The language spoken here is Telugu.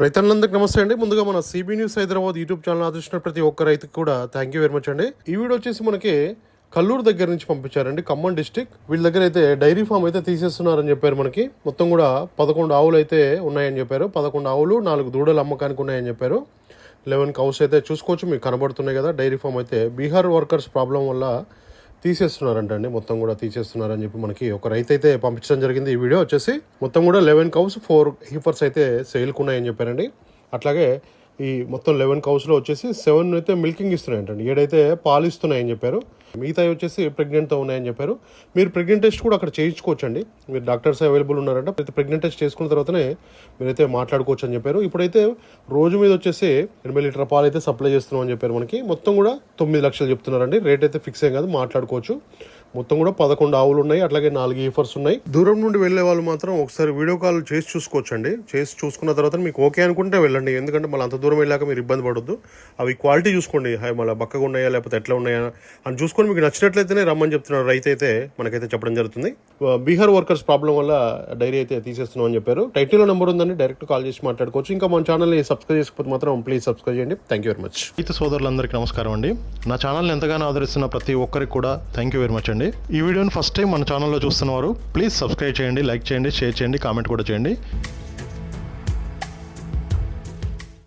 రైతన్నందరికి నమస్తే అండి. ముందుగా మన CB news Hyderabad YouTube channel ఆదర్శించిన ప్రతి ఒక్క రైతుకు కూడా థ్యాంక్ యూ వెరీ మచ్ అండి. ఈ వీడియో వచ్చేసి మనకి కల్లూరు దగ్గర నుంచి పంపించారండి. ఖమ్మం డిస్టిక్. వీళ్ళ దగ్గర అయితే డైరీ ఫామ్ అయితే తీసేస్తున్నారని చెప్పారు మనకి. మొత్తం కూడా పదకొండు ఆవులు అయితే ఉన్నాయని చెప్పారు. పదకొండు ఆవులు నాలుగు దూడలు అమ్మకానికి ఉన్నాయని చెప్పారు. లెవెన్ కౌస్ అయితే చూసుకోవచ్చు మీకు కనబడుతున్నాయి కదా. డైరీ ఫామ్ అయితే బీహార్ వర్కర్స్ ప్రాబ్లం వల్ల తీసేస్తున్నారంట అండి మొత్తం కూడా తీసేస్తున్నారని చెప్పి మనకి ఒక రైతు అయితే పంపించడం జరిగింది. ఈ వీడియో వచ్చేసి మొత్తం కూడా లెవెన్ కౌస్ ఫోర్ హీఫర్స్ అయితే సేల్కు ఉన్నాయని చెప్పారండి. అట్లాగే ఈ మొత్తం లెవెన్ కౌస్లో వచ్చేసి సెవెన్ అయితే మిల్కింగ్ ఇస్తున్నాయంటండి. ఏడైతే పాలు ఇస్తున్నాయని చెప్పారు మిగతా వచ్చేసి ప్రెగ్నెంట్తో ఉన్నాయని చెప్పారు. మీరు ప్రెగ్నెంట్ టెస్ట్ కూడా అక్కడ చేయించుకోవచ్చండి. మీరు డాక్టర్స్ అవైలబుల్ ఉన్నారంట అయితే ప్రెగ్నెంట్ టెస్ట్ చేసుకున్న తర్వాతనే మీరైతే మాట్లాడుకోవచ్చు అని చెప్పారు. ఇప్పుడైతే రోజు మీద వచ్చేసి ఎనభై లీటర్ పాలు అయితే సప్లై చేస్తున్నాం అని చెప్పారు మనకి. మొత్తం కూడా తొమ్మిది లక్షలు చెప్తున్నారండి. రేట్ అయితే ఫిక్స్ అయ్యి కాదు మాట్లాడుకోవచ్చు. మొత్తం కూడా పదకొండు ఆవులు ఉన్నాయి అట్లాగే నాలుగు ఈఫర్స్ ఉన్నాయి. దూరం నుండి వెళ్ళే వాళ్ళు మాత్రం ఒకసారి వీడియో కాల్ చేసి చూసుకోవచ్చండి. చేసి చూసుకున్న తర్వాత మీకు ఓకే అనుకుంటే వెళ్ళండి. ఎందుకంటే మళ్ళీ అంత దూరం వెళ్ళాక మీరు ఇబ్బంది పడొద్దు. అవి క్వాలిటీ చూసుకోండి. హాయ్ మళ్ళీ బక్కగా ఉన్నాయా లేకపోతే ఎట్లా ఉన్నాయా అని చూసుకొని మీకు నచ్చినట్లయితేనే రమ్మని చెప్తున్నారు రైతు అయితే మనకైతే చెప్పడం జరుగుతుంది. బీహార్ వర్కర్స్ ప్రాబ్లం వల్ల డైరీ అయితే తీసేస్తున్నాం అని చెప్పారు. టైటిల్లో నెంబర్ ఉందండి డైరెక్ట్ కాల్ చేసి మాట్లాడుకోవచ్చు. ఇంకా మన ఛానల్ని సబ్స్క్రైబ్ చేసుకోకపోతే మాత్రం ప్లీజ్ సబ్స్క్రైబ్ చేయండి. థ్యాంక్ యూ వెరీ మచ్ రైతు సోదరులందరికీ నమస్కారం అండి. నా ఛానల్ని ఎంతగానో ఆదరిస్తున్న ప్రతి ఒక్కరికి కూడా థ్యాంక్ యూ వెరీ మచ్ అండి. ఈ వీడియోని ఫస్ట్ టైం మన ఛానల్లో చూస్తున్నవారు ప్లీజ్ సబ్స్క్రైబ్ చేయండి లైక్ చేయండి షేర్ చేయండి కామెంట్ కూడా చేయండి.